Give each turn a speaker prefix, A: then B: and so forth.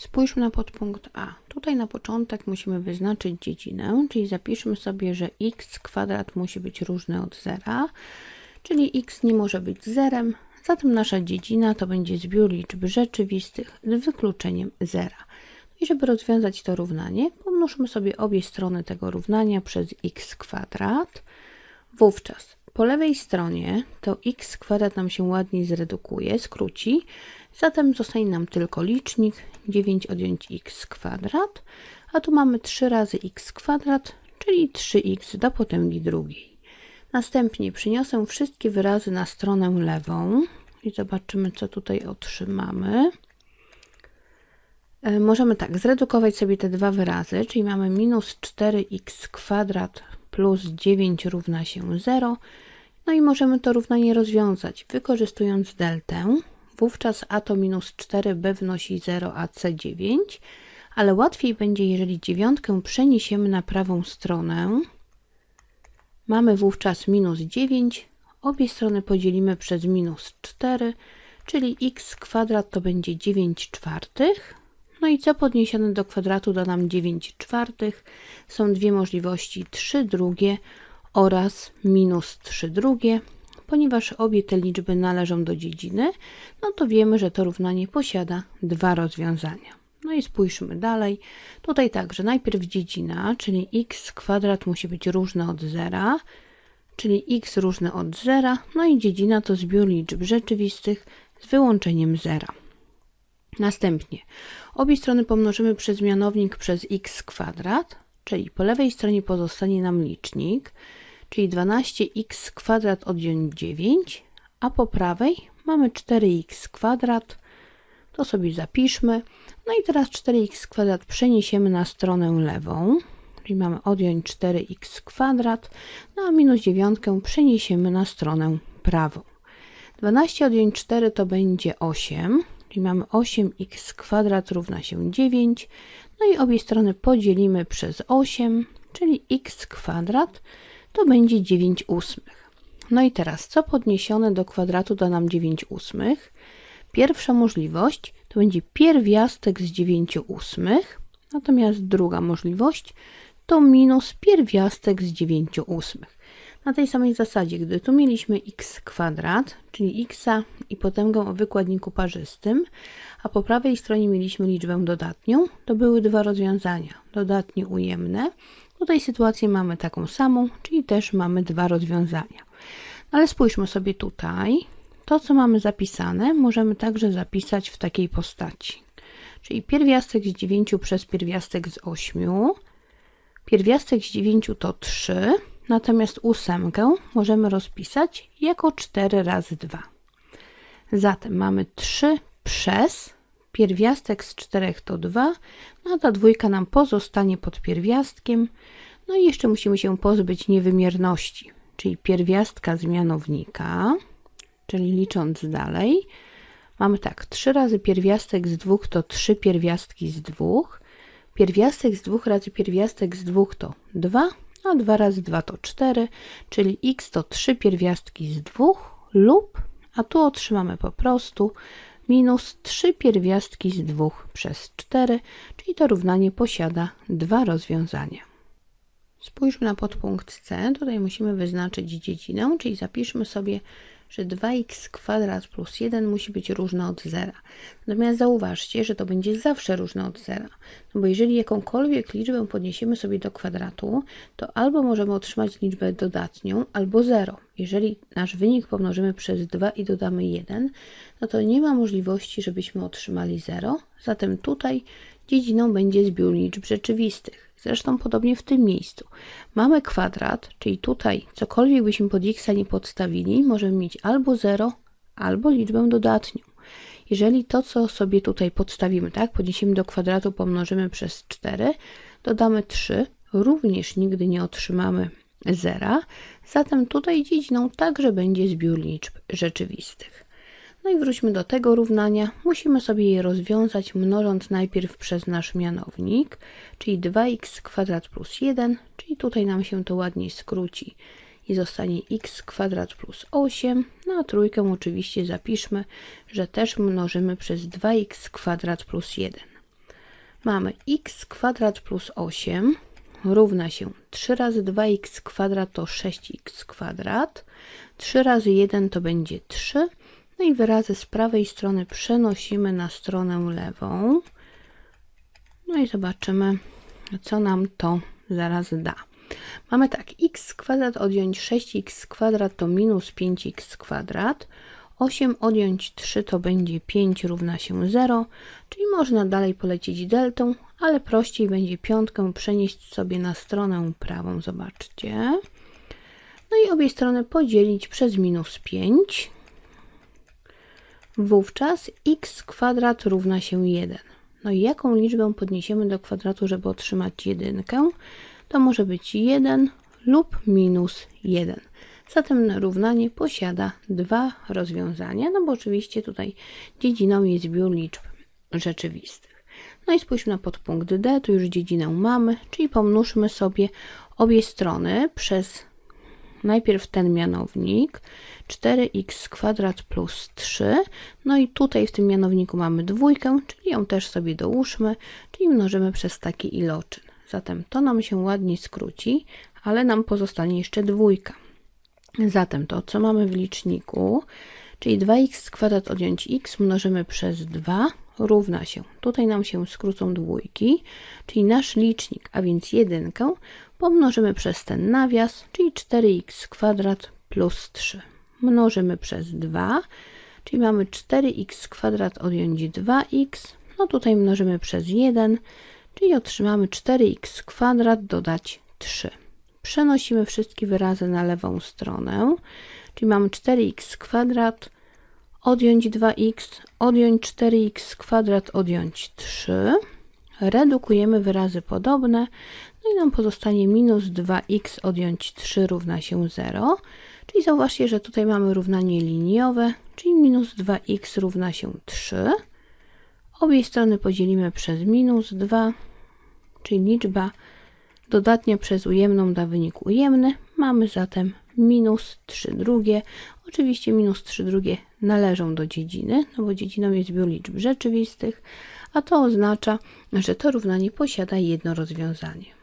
A: Spójrzmy na podpunkt A. Tutaj na początek musimy wyznaczyć dziedzinę, czyli zapiszmy sobie, że x kwadrat musi być różny od zera, czyli x nie może być zerem, zatem nasza dziedzina to będzie zbiór liczb rzeczywistych z wykluczeniem zera. I żeby rozwiązać to równanie, pomnóżmy sobie obie strony tego równania przez x kwadrat. Wówczas po lewej stronie to x kwadrat nam się ładnie zredukuje, skróci, zatem zostanie nam tylko licznik 9 odjąć x kwadrat, a tu mamy 3 razy x kwadrat, czyli 3x do potęgi drugiej. Następnie przyniosę wszystkie wyrazy na stronę lewą i zobaczymy, co tutaj otrzymamy. E, możemy tak zredukować sobie te dwa wyrazy, czyli mamy minus 4x kwadrat plus 9 równa się 0. No i możemy to równanie rozwiązać, wykorzystując deltę. Wówczas a to minus 4b wnosi 0, a c 9, ale łatwiej będzie, jeżeli dziewiątkę przeniesiemy na prawą stronę. Mamy wówczas minus 9, obie strony podzielimy przez minus 4, czyli x kwadrat to będzie 9 czwartych. No i co podniesione do kwadratu da nam 9 czwartych? Są dwie możliwości, 3 drugie oraz minus 3 drugie. Ponieważ obie te liczby należą do dziedziny, no to wiemy, że to równanie posiada dwa rozwiązania. No i spójrzmy dalej. Tutaj także najpierw dziedzina, czyli x kwadrat musi być różny od zera, czyli x różny od zera, no i dziedzina to zbiór liczb rzeczywistych z wyłączeniem zera. Następnie obie strony pomnożymy przez mianownik przez x kwadrat, czyli po lewej stronie pozostanie nam licznik, czyli 12x kwadrat odjąć 9, a po prawej mamy 4x kwadrat, to sobie zapiszmy. No i teraz 4x kwadrat przeniesiemy na stronę lewą, czyli mamy odjąć 4x kwadrat, no a minus 9 przeniesiemy na stronę prawą. 12 odjąć 4 to będzie 8, czyli mamy 8x kwadrat równa się 9, no i obie strony podzielimy przez 8, czyli x kwadrat to będzie 9 ósmych. No i teraz, co podniesione do kwadratu da nam 9 ósmych? Pierwsza możliwość to będzie pierwiastek z 9 ósmych, natomiast druga możliwość to minus pierwiastek z 9 ósmych. Na tej samej zasadzie, gdy tu mieliśmy x kwadrat, czyli x i potęgę o wykładniku parzystym, a po prawej stronie mieliśmy liczbę dodatnią, to były dwa rozwiązania, dodatnie ujemne. Tutaj sytuację mamy taką samą, czyli też mamy dwa rozwiązania. Ale spójrzmy sobie tutaj. To, co mamy zapisane, możemy także zapisać w takiej postaci. Czyli pierwiastek z 9 przez pierwiastek z 8. Pierwiastek z 9 to 3, natomiast ósemkę możemy rozpisać jako 4 razy 2. Zatem mamy 3 przez pierwiastek z 4 to 2, no a ta dwójka nam pozostanie pod pierwiastkiem. No i jeszcze musimy się pozbyć niewymierności, czyli pierwiastka z mianownika, czyli licząc dalej. Mamy tak, 3 razy pierwiastek z 2 to 3 pierwiastki z 2. Pierwiastek z 2 razy pierwiastek z 2 to 2, a 2 razy 2 to 4, czyli x to 3 pierwiastki z 2 lub, a tu otrzymamy po prostu minus 3 pierwiastki z 2 przez 4, czyli to równanie posiada dwa rozwiązania. Spójrzmy na podpunkt C. Tutaj musimy wyznaczyć dziedzinę, czyli zapiszmy sobie że 2x kwadrat plus 1 musi być różne od zera. Natomiast zauważcie, że to będzie zawsze różne od zera. No bo jeżeli jakąkolwiek liczbę podniesiemy sobie do kwadratu, to albo możemy otrzymać liczbę dodatnią, albo 0. Jeżeli nasz wynik pomnożymy przez 2 i dodamy 1, no to nie ma możliwości, żebyśmy otrzymali 0. Zatem tutaj dziedziną będzie zbiór liczb rzeczywistych. Zresztą podobnie w tym miejscu. Mamy kwadrat, czyli tutaj cokolwiek byśmy pod x nie podstawili, możemy mieć albo 0, albo liczbę dodatnią. Jeżeli to, co sobie tutaj podstawimy, tak, podniesiemy do kwadratu, pomnożymy przez 4, dodamy 3, również nigdy nie otrzymamy zera, zatem tutaj dziedziną także będzie zbiór liczb rzeczywistych. No i wróćmy do tego równania. Musimy sobie je rozwiązać mnożąc najpierw przez nasz mianownik, czyli 2x kwadrat plus 1, czyli tutaj nam się to ładniej skróci i zostanie x kwadrat plus 8, no a trójkę oczywiście zapiszmy, że też mnożymy przez 2x kwadrat plus 1. mamy x kwadrat plus 8 równa się 3 razy 2x kwadrat to 6x kwadrat, 3 razy 1 to będzie 3, no i wyrazy z prawej strony przenosimy na stronę lewą. No i zobaczymy, co nam to zaraz da. Mamy tak, x kwadrat odjąć 6x kwadrat to minus 5x kwadrat. 8 odjąć 3 to będzie 5 równa się 0, czyli można dalej polecić deltą, ale prościej będzie piątkę przenieść sobie na stronę prawą, zobaczcie. No i obie strony podzielić przez minus 5. Wówczas x kwadrat równa się 1. No i jaką liczbę podniesiemy do kwadratu, żeby otrzymać jedynkę? To może być 1 lub minus 1. Zatem równanie posiada dwa rozwiązania, no bo oczywiście tutaj dziedziną jest zbiór liczb rzeczywistych. No i spójrzmy na podpunkt D, tu już dziedzinę mamy, czyli pomnóżmy sobie obie strony przez najpierw ten mianownik 4x kwadrat plus 3, no i tutaj w tym mianowniku mamy dwójkę, czyli ją też sobie dołóżmy, czyli mnożymy przez taki iloczyn. Zatem to nam się ładnie skróci, ale nam pozostanie jeszcze dwójka. Zatem to, co mamy w liczniku, czyli 2x kwadrat odjąć x mnożymy przez 2 równa się, tutaj nam się skrócą dwójki, czyli nasz licznik, a więc jedynkę, pomnożymy przez ten nawias, czyli 4x kwadrat plus 3. Mnożymy przez 2, czyli mamy 4x kwadrat odjąć 2x, no tutaj mnożymy przez 1, czyli otrzymamy 4x kwadrat dodać 3. Przenosimy wszystkie wyrazy na lewą stronę, czyli mamy 4x kwadrat, odjąć 2x, odjąć 4x kwadrat, odjąć 3. Redukujemy wyrazy podobne, no i nam pozostanie minus 2x odjąć 3 równa się 0. Czyli zauważcie, że tutaj mamy równanie liniowe, czyli minus 2x równa się 3. Obie strony podzielimy przez minus 2, czyli liczba dodatnia przez ujemną da wynik ujemny. Mamy zatem minus 3 drugie. Oczywiście minus 3 drugie należą do dziedziny, no bo dziedziną jest zbiór liczb rzeczywistych, a to oznacza, że to równanie posiada jedno rozwiązanie.